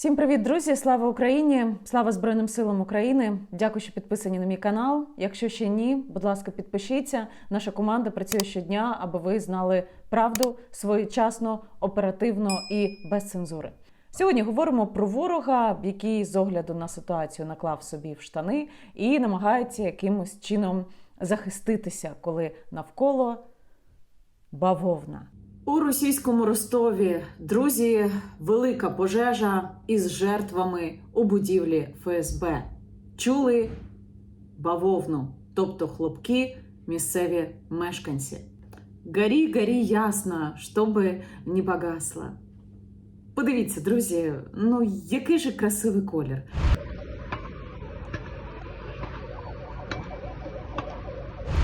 Всім привіт, друзі! Слава Україні! Слава Збройним силам України! Дякую, що підписані на мій канал. Якщо ще ні, будь ласка, підпишіться. Наша команда працює щодня, аби ви знали правду своєчасно, оперативно і без цензури. Сьогодні говоримо про ворога, який з огляду на ситуацію наклав собі в штани і намагається якимось чином захиститися, коли навколо бавовна. У російському Ростові друзі, велика пожежа із жертвами у будівлі ФСБ. Чули бавовну, тобто хлопки, місцеві мешканці. Горі, горі ясно, щоби не погасло. Подивіться, друзі, ну який же красивий колір.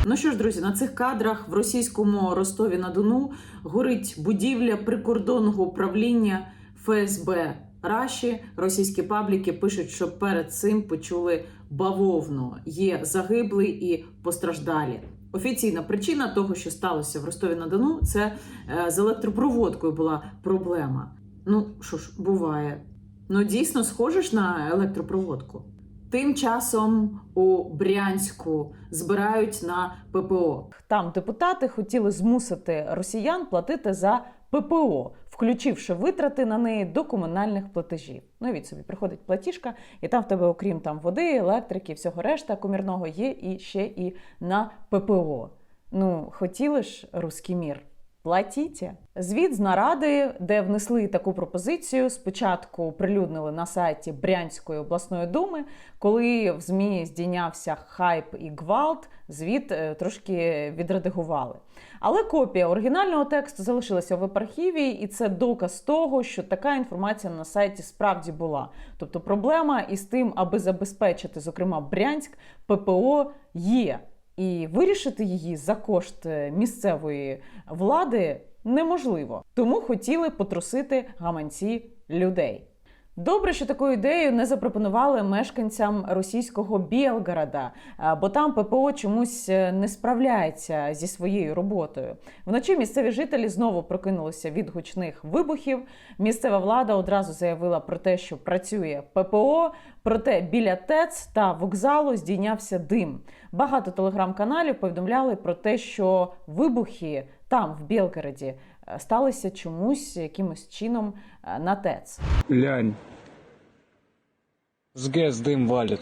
Ну що ж, друзі, на цих кадрах в російському Ростові на Дону горить будівля прикордонного управління ФСБ Раші. Російські пабліки пишуть, що перед цим почули бавовну. Є загиблі і постраждалі. Офіційна причина того, що сталося в Ростові на Дону, це е, з електропроводкою була проблема. Ну що ж, буває. Ну дійсно схоже ж на електропроводку. Тим часом у Брянську збирають на ППО. Там депутати хотіли змусити росіян платити за ППО, включивши витрати на неї до комунальних платежів. Ну і від собі приходить платіжка, і там в тебе, окрім там води, електрики, всього решта комірного, є і ще і на ППО. Ну, хотіли ж руський мір. Платіть. Звіт з наради, де внесли таку пропозицію, спочатку прилюднили на сайті Брянської обласної думи. Коли в ЗМІ здійнявся хайп і гвалт, звіт е, трошки відредагували. Але копія оригінального тексту залишилася в веб-архіві, і це доказ того, що така інформація на сайті справді була. Тобто проблема із тим, аби забезпечити, зокрема, Брянськ, ППО є. І вирішити її за кошт е, місцевої влади неможливо. Тому хотіли потрусити гаманці людей. Добре, що таку ідею не запропонували мешканцям російського Білгорода, е, бо там ППО чомусь е, не справляється зі своєю роботою. Вночі місцеві жителі знову прокинулися від гучних вибухів. Місцева влада одразу заявила про те, що працює ППО. Проте біля ТЕЦ та вокзалу здійнявся дим. Багато телеграм-каналів повідомляли про те, що вибухи там, в Білгороді, е, сталися чомусь якимось чином на ТЕЦ. Лянь. С ГЭС дым валит.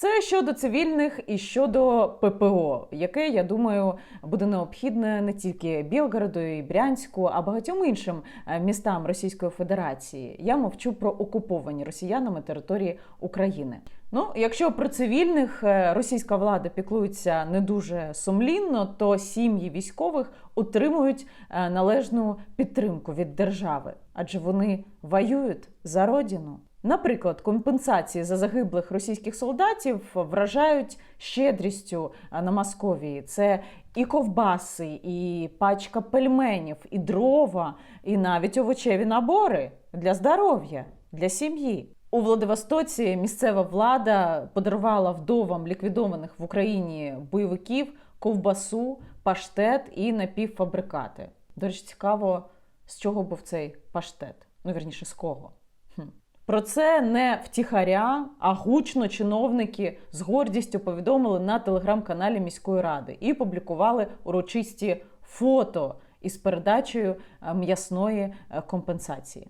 Це щодо цивільних і щодо ППО, яке я думаю буде необхідне не тільки Білгороду і Брянську, а багатьом іншим е, містам Російської Федерації. Я мовчу про окуповані росіянами території України. Ну, якщо про цивільних е, російська влада піклується не дуже сумлінно, то сім'ї військових отримують е, належну підтримку від держави, адже вони воюють за родину. Наприклад, компенсації за загиблих російських солдатів вражають щедрістю на Московії. Це і ковбаси, і пачка пельменів, і дрова, і навіть овочеві набори для здоров'я, для сім'ї. У Владивостоці місцева влада подарувала вдовам ліквідованих в Україні бойовиків ковбасу, паштет і напівфабрикати. До речі, цікаво, з чого був цей паштет. Ну, вірніше, з кого. Хм. Про це не втіхаря, а гучно чиновники з гордістю повідомили на телеграм-каналі міської ради і публікували урочисті фото із передачею м'ясної компенсації.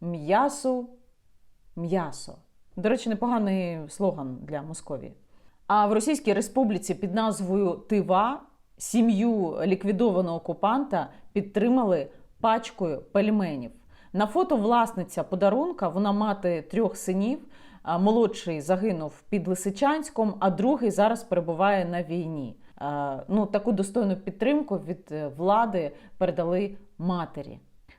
М'ясу, м'ясо. До речі, непоганий слоган для Московії. А в Російській Республіці під назвою Тива сім'ю ліквідованого окупанта підтримали пачкою пельменів. На фото власниця подарунка, вона мати трьох синів. Молодший загинув під Лисичанськом, а другий зараз перебуває на війні. Ну, таку достойну підтримку від е, влади передали матері.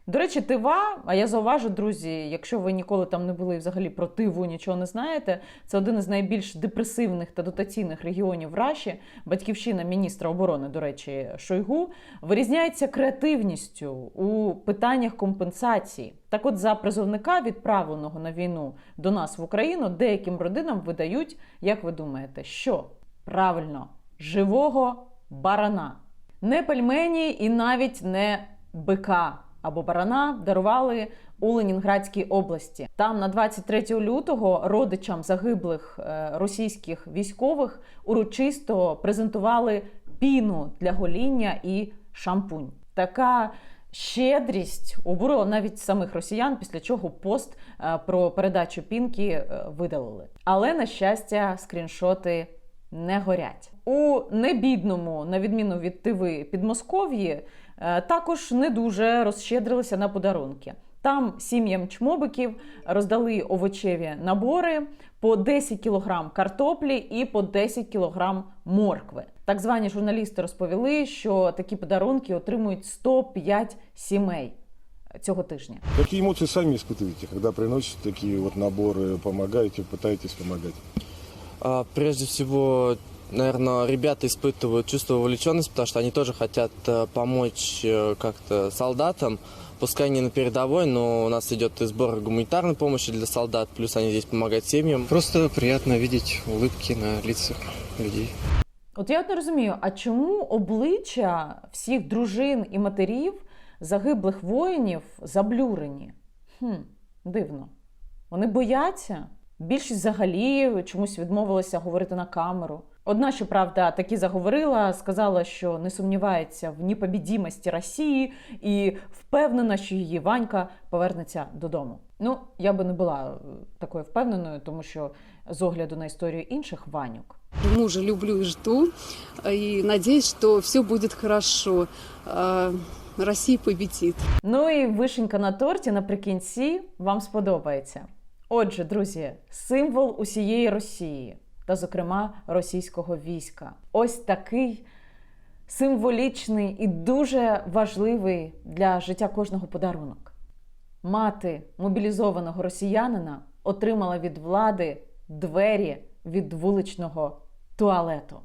До речі, Тива, а я зауважу, друзі, якщо ви ніколи там не були взагалі про Тиву, нічого не знаєте, це один із найбільш депресивних та дотаційних регіонів Раші. Батьківщина міністра оборони, до речі, Шойгу, вирізняється креативністю у питаннях компенсації. Так, от за призовника, відправленого на війну до нас в Україну, деяким родинам видають, як ви думаєте, що правильно живого барана, не пельмені і навіть не бика або барана дарували у Ленінградській області. Там на 23 лютого родичам загиблих е, російських військових урочисто презентували піну для гоління і шампунь. Така щедрість обурила навіть самих росіян, після чого пост е, про передачу пінки е, видалили. Але на щастя, скріншоти не горять. У небідному, на відміну від Тиви Підмосков'ї, також не дуже розщедрилися на подарунки. Там сім'ям чмобиків роздали овочеві набори по 10 кілограм картоплі і по 10 кілограм моркви. Так звані журналісти розповіли, що такі подарунки отримують 105 сімей цього тижня. Какие эмоции сами испытываете, когда приносят такие вот наборы, помогаете, пытаетесь помогать? А, Прежде всего, наверное, ребята испытывают чувство вовлеченности, потому что они тоже хотят э, помочь э, как-то солдатам. Пускай не на передовой, но у нас идет и сбор гуманитарной помощи для солдат, плюс они здесь помогают семьям. Просто приятно видеть улыбки на лицах людей. От я от не розумію, а чому обличчя всіх дружин і матерів загиблих воїнів заблюрені? Хм, дивно. Вони бояться. Більшість взагалі чомусь відмовилася говорити на камеру. Одна, щоправда, таки заговорила, сказала, що не сумнівається в непобідімості Росії і впевнена, що її Ванька повернеться додому. Ну, я би не була е, такою впевненою, тому що з огляду на історію інших Ванюк. Мужа люблю и жду. И надеюсь, что все будет хорошо. А, Россия победит. Ну і вишенька на торті наприкінці вам сподобається. Отже, друзі, символ усієї Росії, та, зокрема, російського війська. Ось такий символічний і дуже важливий для життя кожного подарунок. Мати мобілізованого росіянина отримала від влади двері від вуличного туалету.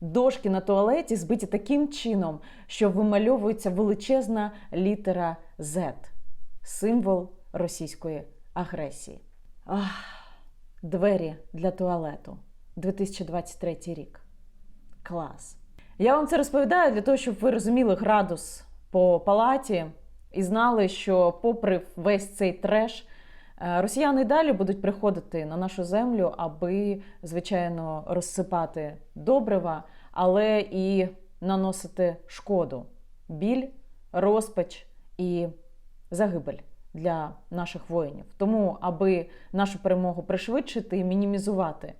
Дошки на туалеті збиті таким чином, що вимальовується величезна літера Z – символ російської агресії. Ах, двері для туалету. 2023 рік. Клас. Я вам це розповідаю для того, щоб ви розуміли градус по палаті і знали, що, попри весь цей треш, е, росіяни далі будуть приходити на нашу землю, аби, звичайно, розсипати добрива, але і наносити шкоду, біль, розпач і загибель для наших воїнів. Тому, аби нашу перемогу пришвидшити і мінімізувати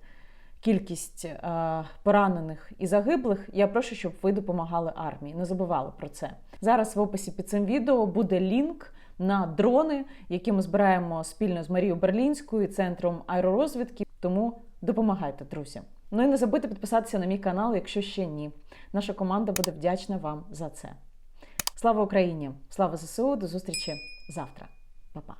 кількість е, поранених і загиблих, я прошу, щоб ви допомагали армії. Не забували про це. Зараз в описі під цим відео буде лінк на дрони, які ми збираємо спільно з Марією Берлінською і центром аеророзвідки. Тому допомагайте, друзі. Ну і не забудьте підписатися на мій канал, якщо ще ні. Наша команда буде вдячна вам за це. Слава Україні! Слава ЗСУ! До зустрічі завтра! Па-па!